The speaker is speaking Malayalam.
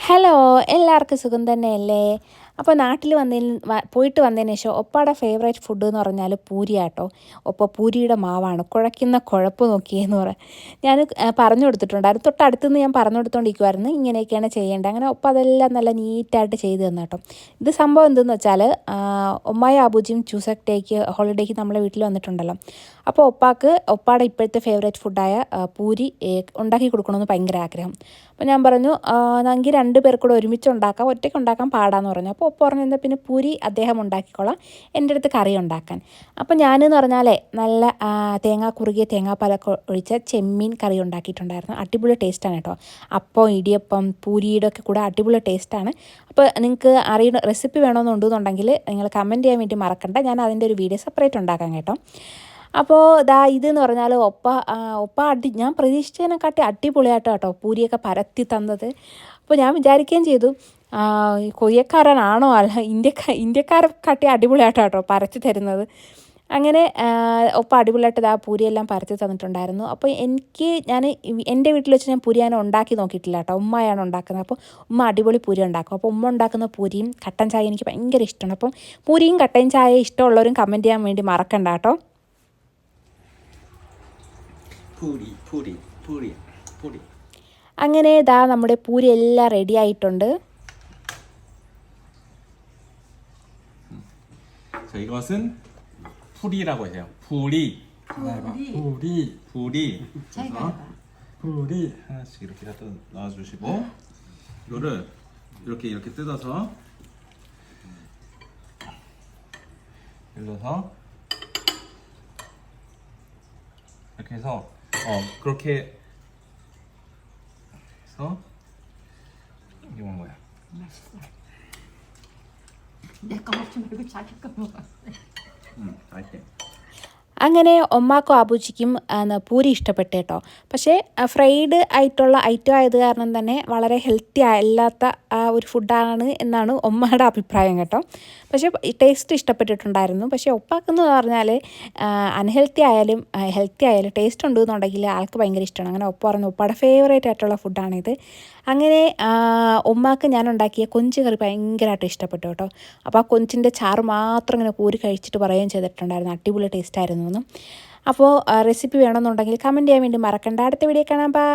ഹലോ എല്ലാവർക്കും സുഖം തന്നെയല്ലേ? അപ്പോൾ നാട്ടിൽ വന്നതിന് പോയിട്ട് വന്നതിന് ശേഷം ഒപ്പാടെ ഫേവറേറ്റ് ഫുഡ് എന്ന് പറഞ്ഞാൽ പൂരിയാട്ടോ ഒപ്പം പൂരിയുടെ മാവാണ്. കുഴയ്ക്കുന്ന കുഴപ്പ് നോക്കിയെന്ന് പറയാം ഞാൻ പറഞ്ഞു കൊടുത്തിട്ടുണ്ടായിരുന്നു. തൊട്ടടുത്തുനിന്ന് ഞാൻ പറഞ്ഞു കൊടുത്തോണ്ടിരിക്കുമായിരുന്നു ഇങ്ങനെയൊക്കെയാണ് ചെയ്യേണ്ടത്. അങ്ങനെ ഒപ്പം അതെല്ലാം നല്ല നീറ്റായിട്ട് ചെയ്തു തന്നു കേട്ടോ. ഇത് സംഭവം എന്തെന്ന് വെച്ചാൽ ഒമ്മായ ആബുജിയും ചൂസക്ടേക്ക് ഹോളിഡേക്ക് നമ്മളെ വീട്ടിൽ വന്നിട്ടുണ്ടല്ലോ. അപ്പോൾ ഒപ്പാക്ക് ഒപ്പാടെ ഇപ്പോഴത്തെ ഫേവറേറ്റ് ഫുഡായ പൂരി ഉണ്ടാക്കി കൊടുക്കണമെന്ന് ഭയങ്കര ആഗ്രഹം. അപ്പോൾ ഞാൻ പറഞ്ഞു എങ്കിൽ രണ്ട് പേർക്കൂടെ ഒരുമിച്ച് ഉണ്ടാക്കാം. ഒറ്റയ്ക്ക് ഉണ്ടാക്കാൻ പാടാന്ന് പറഞ്ഞു. അപ്പോൾ ഒപ്പം പറഞ്ഞാൽ പിന്നെ പുരി അദ്ദേഹം ഉണ്ടാക്കിക്കോളാം. എന്റെ അടുത്ത് കറി ഉണ്ടാക്കാൻ. അപ്പോൾ ഞാനെന്ന് പറഞ്ഞാലേ നല്ല തേങ്ങാ കുറുകിയ തേങ്ങാപ്പാലൊക്കെ ഒഴിച്ച ചെമ്മീൻ കറി ഉണ്ടാക്കിയിട്ടുണ്ടായിരുന്നു. അടിപൊളി ടേസ്റ്റാണ് കേട്ടോ. അപ്പം ഇടിയപ്പം പൂരിയുടെ ഒക്കെ കൂടെ അടിപൊളി ടേസ്റ്റാണ്. അപ്പോൾ നിങ്ങൾക്ക് അറിയുന്ന റെസിപ്പി വേണമെന്നുണ്ടെന്നുണ്ടെങ്കിൽ നിങ്ങൾ കമന്റ് ചെയ്യാൻ വേണ്ടി മറക്കണ്ട. ഞാൻ അതിന്റെ ഒരു വീഡിയോ സെപ്പറേറ്റ് ഉണ്ടാക്കാം കേട്ടോ. അപ്പോൾ ദാ ഇതെന്ന് പറഞ്ഞാൽ ഒപ്പ ഒപ്പ അടി ഞാൻ പ്രതീക്ഷിച്ചതിനെക്കാട്ടി അടിപൊളിയായിട്ട് കേട്ടോ പൂരിയൊക്കെ പരത്തി തന്നത്. അപ്പോൾ ഞാൻ വിചാരിക്കുകയും ചെയ്തു കൊറിയക്കാരനാണോ അല്ല ഇന്ത്യക്കാർ ഇന്ത്യക്കാരെ കാട്ടി അടിപൊളിയായിട്ടോ കേട്ടോ പരത്തി തരുന്നത്. അങ്ങനെ ഒപ്പം അടിപൊളിയായിട്ട് ആ പൂരിയെല്ലാം പരത്തി തന്നിട്ടുണ്ടായിരുന്നു. അപ്പോൾ എനിക്ക് ഞാൻ എന്റെ വീട്ടിൽ വെച്ച് ഞാൻ പൂരി ഞാൻ ഉണ്ടാക്കി നോക്കിയിട്ടില്ല കേട്ടോ ഉമ്മയാണ് ഉണ്ടാക്കുന്നത്. അപ്പോൾ ഉമ്മ അടിപൊളി പൂരി ഉണ്ടാക്കും. അപ്പോൾ ഉമ്മ ഉണ്ടാക്കുന്ന പൂരിയും കട്ടൻ ചായ എനിക്ക് ഭയങ്കര ഇഷ്ടമാണ്. അപ്പം പൂരിയും കട്ടൻ ചായ ഇഷ്ടമുള്ളവരും കമന്റ് ചെയ്യാൻ വേണ്ടി മറക്കണ്ട കേട്ടോ പൂരി പൂരി പൂരി പൂരി. അങ്ങനെ ഇതാ നമ്മുടെ പൂരി എല്ലാം റെഡി ആയിട്ടുണ്ട്. 자 이것은 풀이라고 해요. 풀이. 우리 풀이. 자기가 그래서 하나씩 이렇게 갖다 놔주시고 이거를 이렇게 이렇게 뜯어서 눌러서 이렇게 해서 어 그렇게 해서 이게 뭔 거야? 맛있어. 내 거 먹지 말고 자기 거 먹어. 응, 알게. അങ്ങനെ ഒമ്മാക്കും ആബൂജിക്കും പൂരി ഇഷ്ടപ്പെട്ടു കേട്ടോ. പക്ഷേ ഫ്രൈഡ് ആയിട്ടുള്ള ഐറ്റം ആയത് കാരണം തന്നെ വളരെ ഹെൽത്തി അല്ലാത്ത ഒരു ഫുഡാണ് എന്നാണ് ഒമ്മയുടെ അഭിപ്രായം കേട്ടോ. പക്ഷേ ടേസ്റ്റ് ഇഷ്ടപ്പെട്ടിട്ടുണ്ടായിരുന്നു. പക്ഷേ ഒപ്പാക്കെന്ന് പറഞ്ഞാൽ അൺഹെൽത്തി ആയാലും ഹെൽത്തി ആയാലും ടേസ്റ്റ് ഉണ്ട് എന്നുണ്ടെങ്കിൽ ആൾക്ക് ഭയങ്കര ഇഷ്ടമാണ്. അങ്ങനെ ഒപ്പ പറഞ്ഞു ഒപ്പയുടെ ഫേവറേറ്റ് ആയിട്ടുള്ള ഫുഡാണിത് അങ്ങനെ ഉമ്മാക്ക് ഞാൻ ഉണ്ടാക്കിയ കൊഞ്ച് കറി ഭയങ്കരമായിട്ട് ഇഷ്ടപ്പെട്ടു കേട്ടോ. അപ്പോൾ ആ കൊഞ്ചിന്റെ ചാറ് മാത്രം ഇങ്ങനെ കൂരി കഴിച്ചിട്ട് പറയുകയും ചെയ്തിട്ടുണ്ടായിരുന്നു. അടിപൊളി ടേസ്റ്റ് ആയിരുന്നു എന്ന് അപ്പോൾ റെസിപ്പി വേണമെന്നുണ്ടെങ്കിൽ കമന്റ് ചെയ്യാൻ വേണ്ടി മറക്കണ്ട. അടുത്ത വീഡിയോ കാണാം. ബൈ